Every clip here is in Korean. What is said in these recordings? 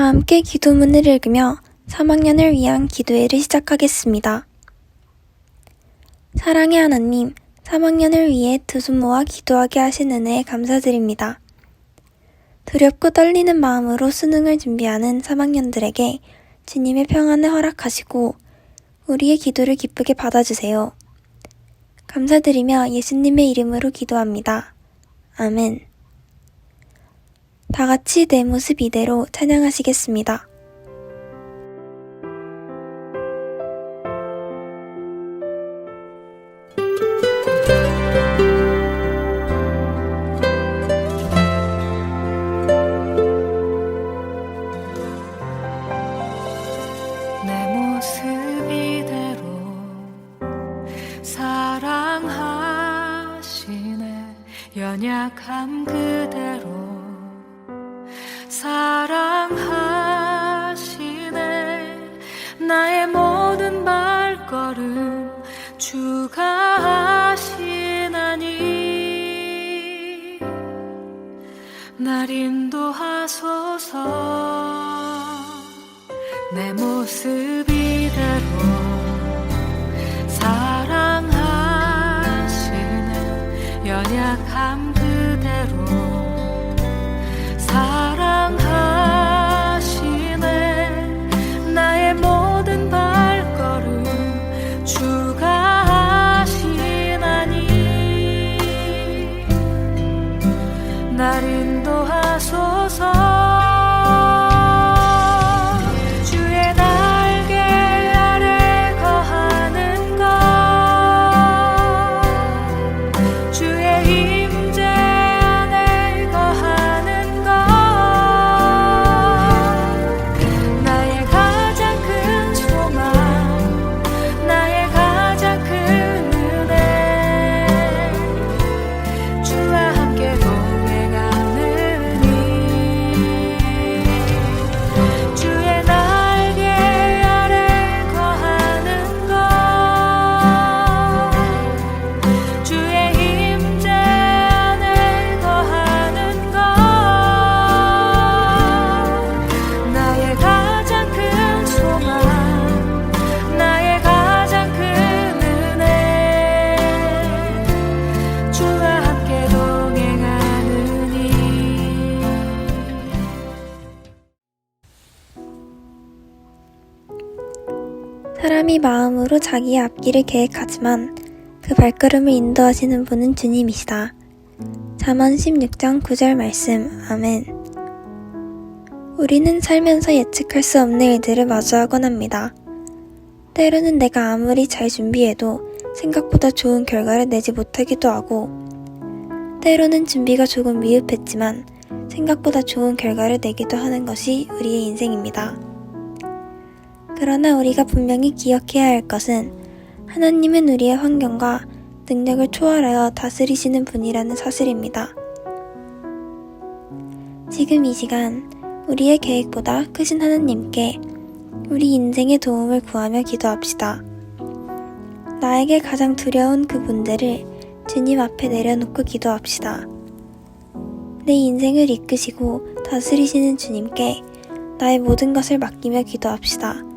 다 함께 기도문을 읽으며 3학년을 위한 기도회를 시작하겠습니다. 사랑의 하나님, 3학년을 위해 두 손 모아 기도하게 하신 은혜에 감사드립니다. 두렵고 떨리는 마음으로 수능을 준비하는 3학년들에게 주님의 평안을 허락하시고 우리의 기도를 기쁘게 받아주세요. 감사드리며 예수님의 이름으로 기도합니다. 아멘. 다 같이 내 모습 이대로 찬양하시겠습니다. 날 인도하소서. 내 모습 이대로 사랑하시는 연약함 사람이 마음으로 자기의 앞길을 계획하지만 그 발걸음을 인도하시는 분은 주님이시다. 잠언 16장 9절 말씀. 아멘. 우리는 살면서 예측할 수 없는 일들을 마주하곤 합니다. 때로는 내가 아무리 잘 준비해도 생각보다 좋은 결과를 내지 못하기도 하고, 때로는 준비가 조금 미흡했지만 생각보다 좋은 결과를 내기도 하는 것이 우리의 인생입니다. 그러나 우리가 분명히 기억해야 할 것은 하나님은 우리의 환경과 능력을 초월하여 다스리시는 분이라는 사실입니다. 지금 이 시간 우리의 계획보다 크신 하나님께 우리 인생의 도움을 구하며 기도합시다. 나에게 가장 두려운 그 문제를 주님 앞에 내려놓고 기도합시다. 내 인생을 이끄시고 다스리시는 주님께 나의 모든 것을 맡기며 기도합시다.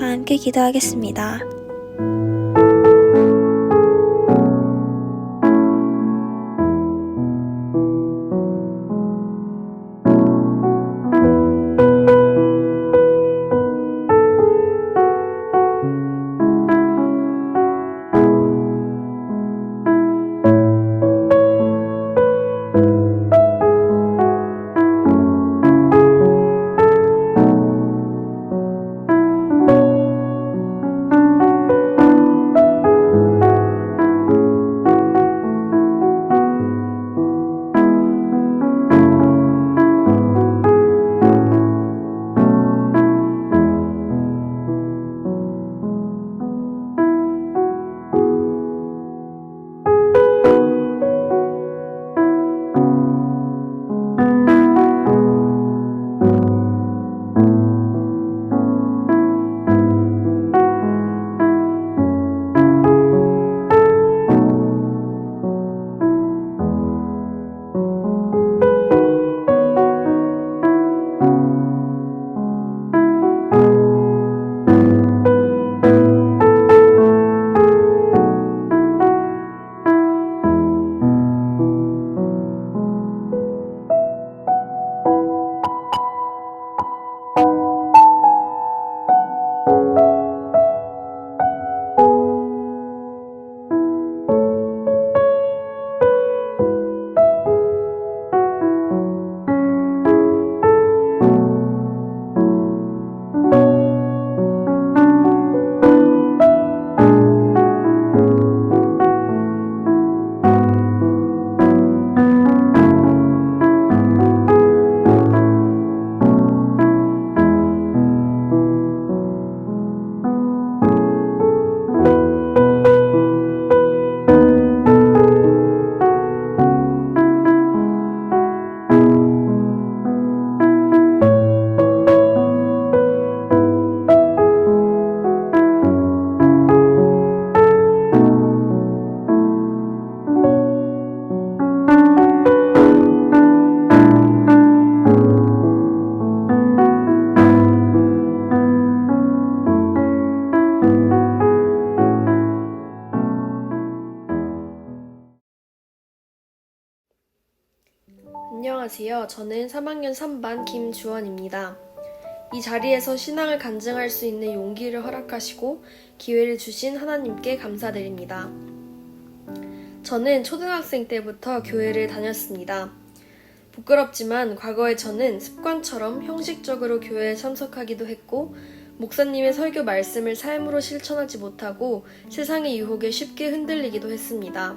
다 함께 기도하겠습니다. 저는 3학년 3반 김주원입니다. 이 자리에서 신앙을 간증할 수 있는 용기를 허락하시고 기회를 주신 하나님께 감사드립니다. 저는 초등학생 때부터 교회를 다녔습니다. 부끄럽지만 과거에 저는 습관처럼 형식적으로 교회에 참석하기도 했고, 목사님의 설교 말씀을 삶으로 실천하지 못하고 세상의 유혹에 쉽게 흔들리기도 했습니다.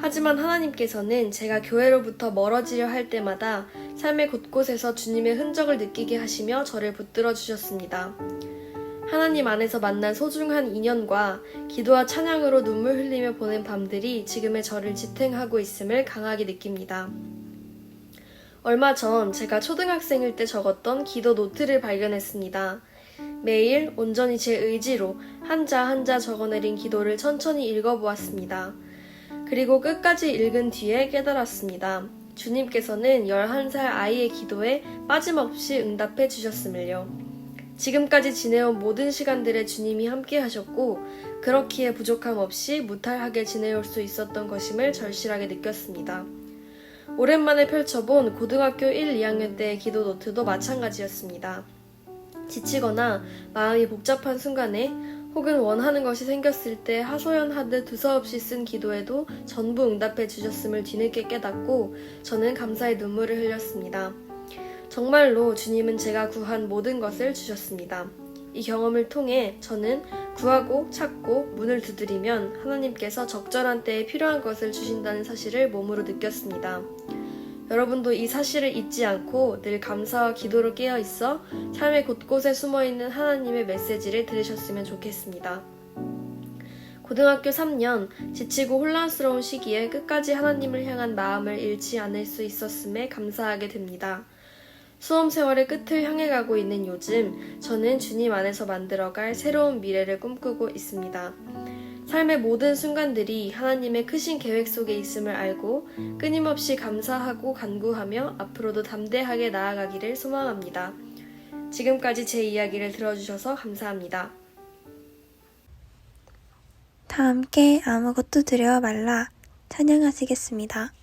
하지만 하나님께서는 제가 교회로부터 멀어지려 할 때마다 삶의 곳곳에서 주님의 흔적을 느끼게 하시며 저를 붙들어 주셨습니다. 하나님 안에서 만난 소중한 인연과 기도와 찬양으로 눈물 흘리며 보낸 밤들이 지금의 저를 지탱하고 있음을 강하게 느낍니다. 얼마 전 제가 초등학생일 때 적었던 기도 노트를 발견했습니다. 매일 온전히 제 의지로 한자 한자 적어내린 기도를 천천히 읽어보았습니다. 그리고 끝까지 읽은 뒤에 깨달았습니다. 주님께서는 11살 아이의 기도에 빠짐없이 응답해 주셨음을요. 지금까지 지내온 모든 시간들에 주님이 함께 하셨고, 그렇기에 부족함 없이 무탈하게 지내올 수 있었던 것임을 절실하게 느꼈습니다. 오랜만에 펼쳐본 고등학교 1, 2학년 때의 기도 노트도 마찬가지였습니다. 지치거나 마음이 복잡한 순간에 혹은 원하는 것이 생겼을 때 하소연하듯 두서없이 쓴 기도에도 전부 응답해 주셨음을 뒤늦게 깨닫고 저는 감사의 눈물을 흘렸습니다. 정말로 주님은 제가 구한 모든 것을 주셨습니다. 이 경험을 통해 저는 구하고 찾고 문을 두드리면 하나님께서 적절한 때에 필요한 것을 주신다는 사실을 몸으로 느꼈습니다. 여러분도 이 사실을 잊지 않고 늘 감사와 기도로 깨어 있어 삶의 곳곳에 숨어 있는 하나님의 메시지를 들으셨으면 좋겠습니다. 고등학교 3년 지치고 혼란스러운 시기에 끝까지 하나님을 향한 마음을 잃지 않을 수 있었음에 감사하게 됩니다. 수험 세월의 끝을 향해 가고 있는 요즘 저는 주님 안에서 만들어갈 새로운 미래를 꿈꾸고 있습니다. 삶의 모든 순간들이 하나님의 크신 계획 속에 있음을 알고 끊임없이 감사하고 간구하며 앞으로도 담대하게 나아가기를 소망합니다. 지금까지 제 이야기를 들어주셔서 감사합니다. 다 함께 아무것도 두려워 말라 찬양하시겠습니다.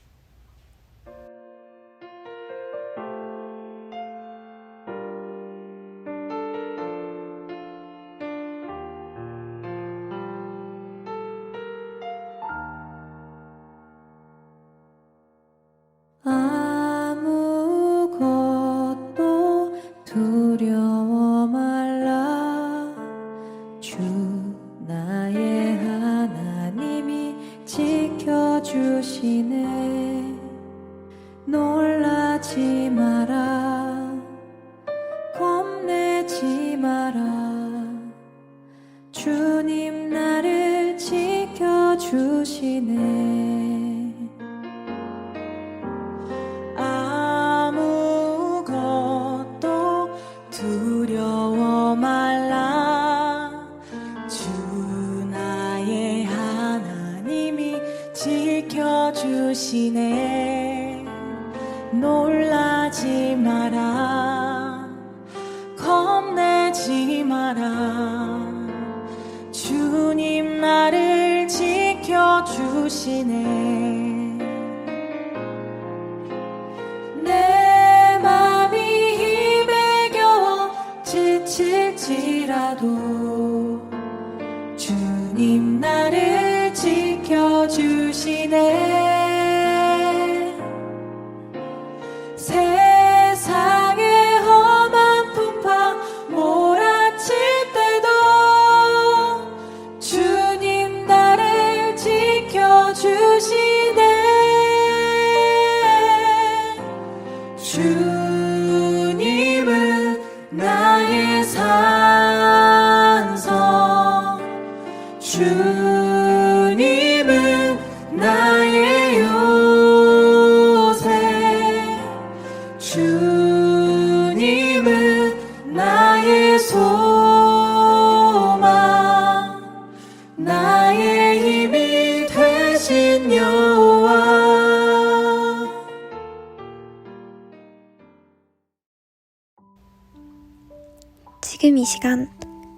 시간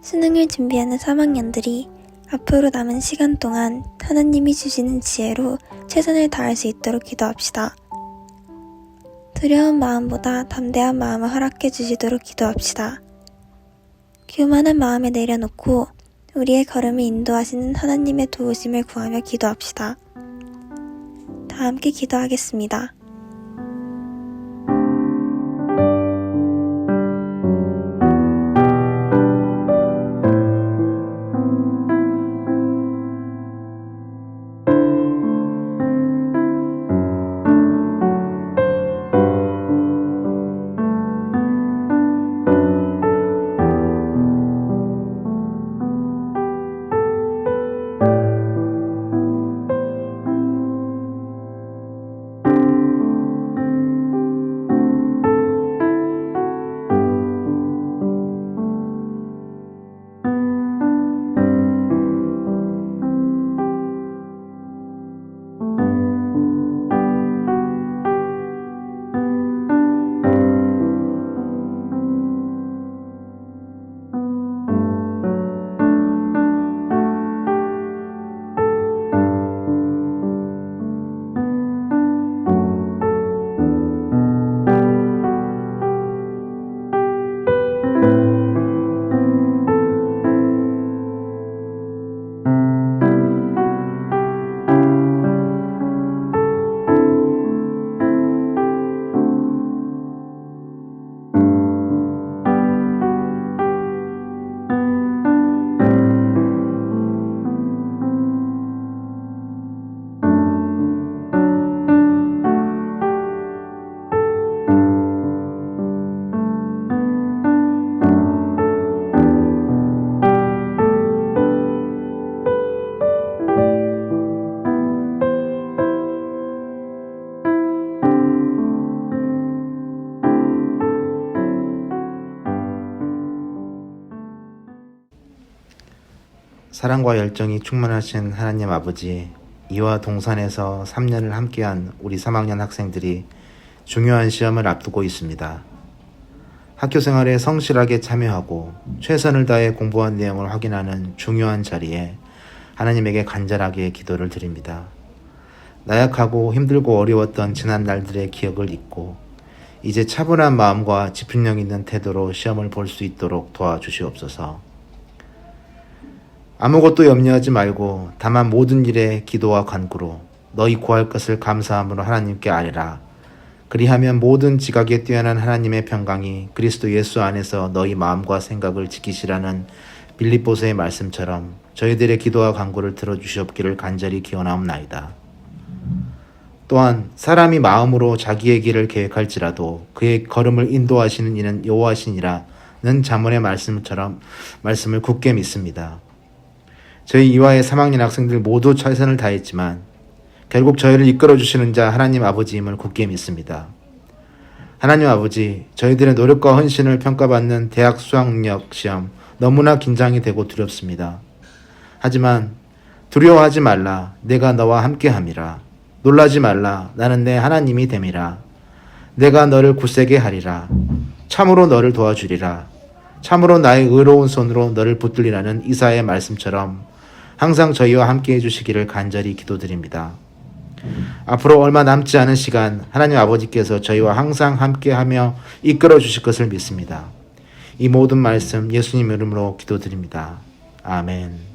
수능을 준비하는 3학년들이 앞으로 남은 시간 동안 하나님이 주시는 지혜로 최선을 다할 수 있도록 기도합시다. 두려운 마음보다 담대한 마음을 허락해 주시도록 기도합시다. 교만한 마음에 내려놓고 우리의 걸음을 인도하시는 하나님의 도우심을 구하며 기도합시다. 다 함께 기도하겠습니다. 사랑과 열정이 충만하신 하나님 아버지, 이와 동산에서 3년을 함께한 우리 3학년 학생들이 중요한 시험을 앞두고 있습니다. 학교 생활에 성실하게 참여하고 최선을 다해 공부한 내용을 확인하는 중요한 자리에 하나님에게 간절하게 기도를 드립니다. 나약하고 힘들고 어려웠던 지난 날들의 기억을 잊고 이제 차분한 마음과 집중력 있는 태도로 시험을 볼 수 있도록 도와주시옵소서. 아무것도 염려하지 말고 다만 모든 일에 기도와 간구로 너희 구할 것을 감사함으로 하나님께 아뢰라. 그리하면 모든 지각에 뛰어난 하나님의 평강이 그리스도 예수 안에서 너희 마음과 생각을 지키시라는 빌립보서의 말씀처럼 저희들의 기도와 간구를 들어주시옵기를 간절히 기원하옵나이다. 또한 사람이 마음으로 자기의 길을 계획할지라도 그의 걸음을 인도하시는 이는 여호와시니라는 자문의 말씀처럼 말씀을 굳게 믿습니다. 저희 이화의 3학년 학생들 모두 최선을 다했지만 결국 저희를 이끌어 주시는 자 하나님 아버지임을 굳게 믿습니다. 하나님 아버지, 저희들의 노력과 헌신을 평가받는 대학 수학력 시험 너무나 긴장이 되고 두렵습니다. 하지만 두려워하지 말라. 내가 너와 함께 함이라. 놀라지 말라. 나는 내 하나님이 됨이라. 내가 너를 굳세게 하리라. 참으로 너를 도와주리라. 참으로 나의 의로운 손으로 너를 붙들리라는 이사의 말씀처럼 항상 저희와 함께 해주시기를 간절히 기도드립니다. 앞으로 얼마 남지 않은 시간 하나님 아버지께서 저희와 항상 함께하며 이끌어 주실 것을 믿습니다. 이 모든 말씀 예수님 이름으로 기도드립니다. 아멘.